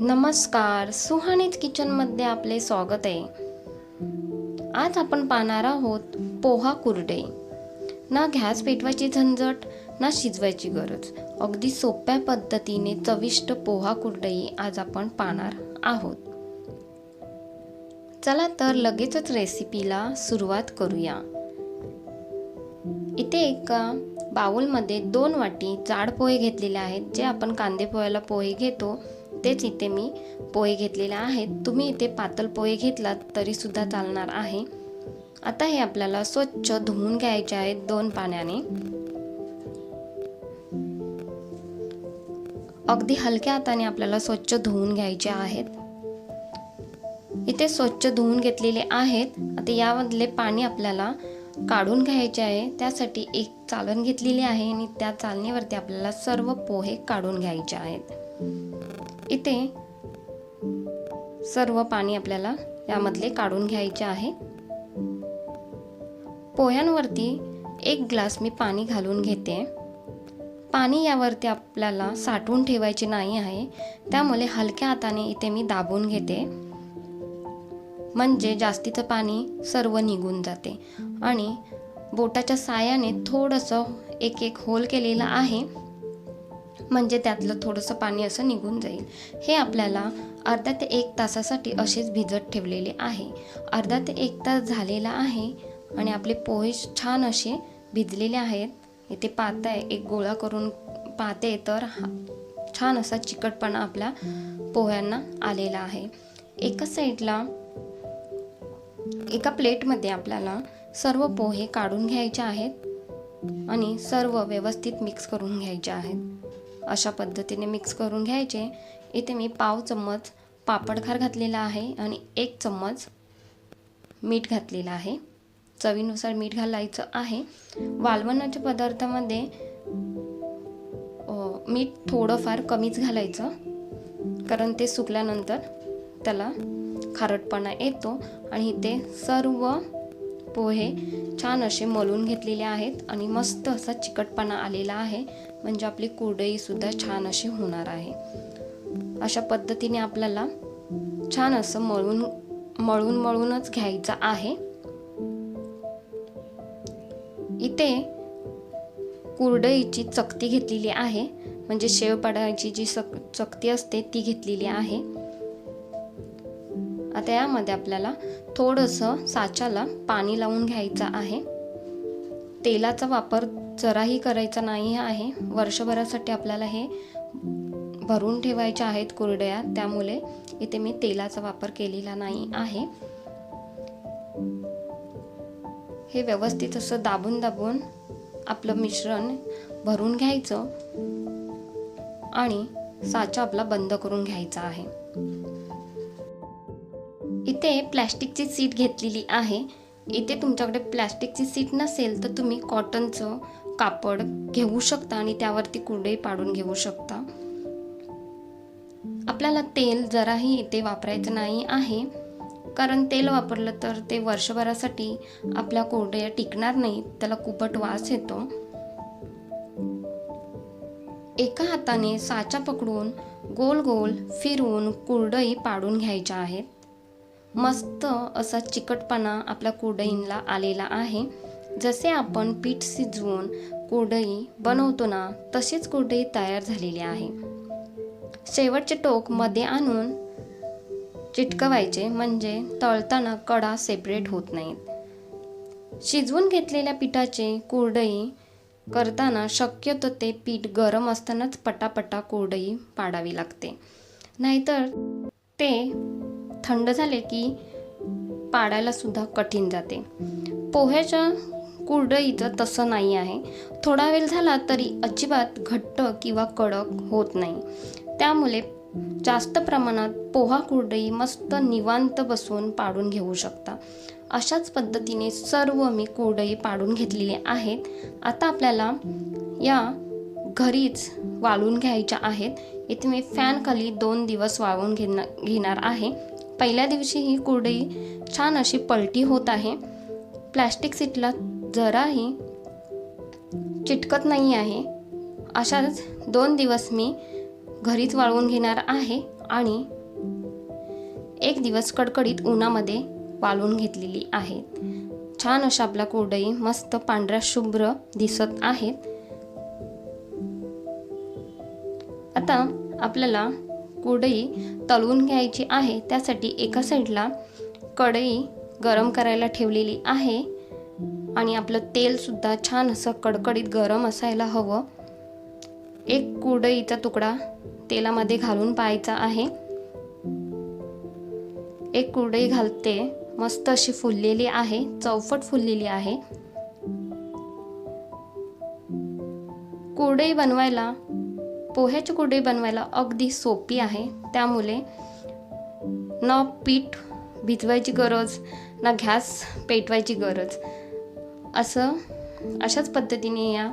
नमस्कार सुहानीत किचनमध्ये आपले स्वागत आहे. आज आपण पाहणार आहोत पोहा कुरडे ना गॅस पेटवायची झंझट ना शिजवायची गरज. अगदी सोप्या पद्धतीने चविष्ट पोहा कुरडई आज आपण पाहणार आहोत. चला तर लगेचच रेसिपीला सुरुवात करूया. इथे एका बाउलमध्ये दोन वाटी जाड पोहे घेतलेले आहेत. जे आपण कांदे पोह्याला पोहे घेतो तेच इथे मी पोहे घेतलेले आहेत. तुम्ही इथे पातळ पोहे घेतलात तरीसुद्धा चालणार आहे. आता हे आपल्याला स्वच्छ धुवून घ्यायचे आहेत दोन पाण्याने. अगदी हलक्या हाताने आपल्याला स्वच्छ धुवून घ्यायचे आहेत. इथे स्वच्छ धुवून घेतलेले आहेत. आता यामधले पाणी आपल्याला काढून घ्यायचे आहे. त्यासाठी एक चालण घेतलेली आहे आणि त्या चालणीवरती आपल्याला सर्व पोहे काढून घ्यायचे आहेत. इथे सर्व पाणी आपल्याला यामधले काढून घ्यायचे आहे. पोह्यांवरती एक ग्लास मी पाणी घालून घेते. पाणी यावरती आपल्याला साठवून ठेवायचे नाही आहे. त्यामुळे हलक्या हाताने इथे मी दाबून घेते. म्हणजे जास्तीचं पाणी सर्व निघून जाते. आणि बोटाच्या सायाने थोडंसं एक एक होल केलेला आहे. म्हणजे त्यातलं थोडंसं पाणी असं निघून जाईल. हे आपल्याला अर्धा ते एक तासासाठी असेच भिजत ठेवलेले आहे. अर्धा ते एक तास झालेला आहे आणि आपले पोहे छान असे भिजलेले आहेत. इथे पाहताय एक गोळा करून पाहते तर हा- छान असा चिकटपणा आपल्या पोह्यांना आलेला आहे. एका साईडला एका प्लेटमध्ये आपल्याला सर्व पोहे काढून घ्यायचे आहेत आणि सर्व व्यवस्थित मिक्स करून घ्यायचे आहेत. अशा पद्धतीने मिक्स करून घ्यायचे. इथे मी पाव चम्मच पापडखार घातलेला आहे आणि एक चम्मच मीठ घातलेलं आहे. चवीनुसार मीठ घालायचं आहे. वालवणाच्या पदार्थामध्ये मीठ थोडंफार कमीच घालायचं कारण ते सुकल्यानंतर त्याला खारटपणा येतो आणि ते सर्व पोहे छान असे मलून घेतलेले आहेत आणि मस्त असा चिकटपणा आलेला आहे. म्हणजे आपली कुरडईसुद्धा छान अशी होणार आहे. अशा पद्धतीने आपल्याला छान असं मळून मळून मळूनच घ्यायचं आहे. इथे कुरडईची चकती घेतलेली आहे. म्हणजे शेव पाडायची जी सक चकती असते ती घेतलेली आहे. आता यामध्ये आपल्याला थोडंसं साच्याला पाणी लावून घ्यायचं आहे. तेलाचा वापर जराही करायचा नाही आहे. वर्षभरासाठी आपल्याला हे भरून ठेवायचे आहेत कुरडया. त्यामुळे इथे मी तेलाचा वापर केलेला नाही आहे. हे व्यवस्थित असं दाबून दाबून आपलं मिश्रण भरून घ्यायचं आणि साचा आपला बंद करून घ्यायचा आहे. इथे प्लॅस्टिकची सीट घेतलेली आहे. इथे तुमच्याकडे प्लॅस्टिकची सीट नसेल तर तुम्ही कॉटनचं कापड घेऊ शकता आणि त्यावरती कुरडई पाडून घेऊ शकता. आपल्याला तेल जराही इथे वापरायचं नाही आहे. कारण तेल वापरलं तर ते वर्षभरासाठी आपल्या कुरडया टिकणार नाही त्याला कुपट वास येतो. एका हाताने साचा पकडून गोल गोल फिरवून कुरडई पाडून घ्यायच्या आहेत. मस्त असा चिकटपणा आपल्या कुरडईला आलेला आहे. जसे आपण पीठ शिजवून कोडई बनवतो ना तशीच कुरडई तयार झालेली आहे. शेवटचे टोकमध्ये आणून चिटकवायचे म्हणजे तळताना कडा सेपरेट होत नाहीत. शिजवून घेतलेल्या पिठाचे कोरडई करताना शक्यतो ते पीठ गरम असतानाच पटापटा कोरडई पाडावी लागते. नाहीतर ते थंड झाले की पाडायला सुद्धा कठीण जाते. पोह्याच्या कुरडईचं तसं नाही आहे. थोडा वेळ झाला तरी अजिबात घट्ट किंवा कडक होत नाही. त्यामुळे जास्त प्रमाणात पोहा कुरडई मस्त निवांत बसून पाडून घेऊ शकता. अशाच पद्धतीने सर्व मी कुरडई पाडून घेतलेली आहेत. आता आपल्याला या घरीच वाळून घ्यायच्या आहेत. इथे मी फॅनखाली दोन दिवस वाळवून घेणार घेणार आहे. पहिल्या दिवशी ही कुरडई छान अशी पलटी होत आहे. प्लॅस्टिक सीटला जराही चिटकत नाही आहे. अशाच दोन दिवस मी घरीच वाळवून घेणार आहे आणि एक दिवस कडकडीत उन्हामध्ये वाळवून घेतलेली आहे. छान अशा आपल्या कुरडई मस्त पांढऱ्या शुभ्र दिसत आहेत. आता आपल्याला कुडई तळून घ्यायची आहे. त्यासाठी एका साईडला कढई गरम करायला ठेवलेली आहे. आणि आपलं तेलसुद्धा छान असं कडकडीत गरम असायला हवं. एक कुडईचा तुकडा तेलामध्ये घालून पाहायचा आहे. एक कुरडई घालते मस्त अशी फुललेली आहे चौफट फुललेली आहे. कुरडई बनवायला पोह्याची कुरडई बनवायला अगदी सोपी आहे. त्यामुळे न पीठ भिजवायची गरज ना गॅस पेटवायची गरज. असं अशाच पद्धतीने या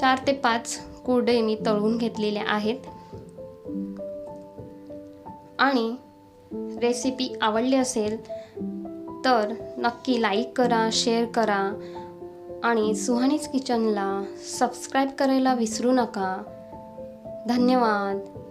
चार ते पाच कुरडई मी तळून घेतलेल्या आहेत. आणि रेसिपी आवडली असेल तर नक्की लाईक करा शेअर करा. आणि सुहानीज किचनला सबस्क्राईब करायला विसरू नका. धन्यवाद.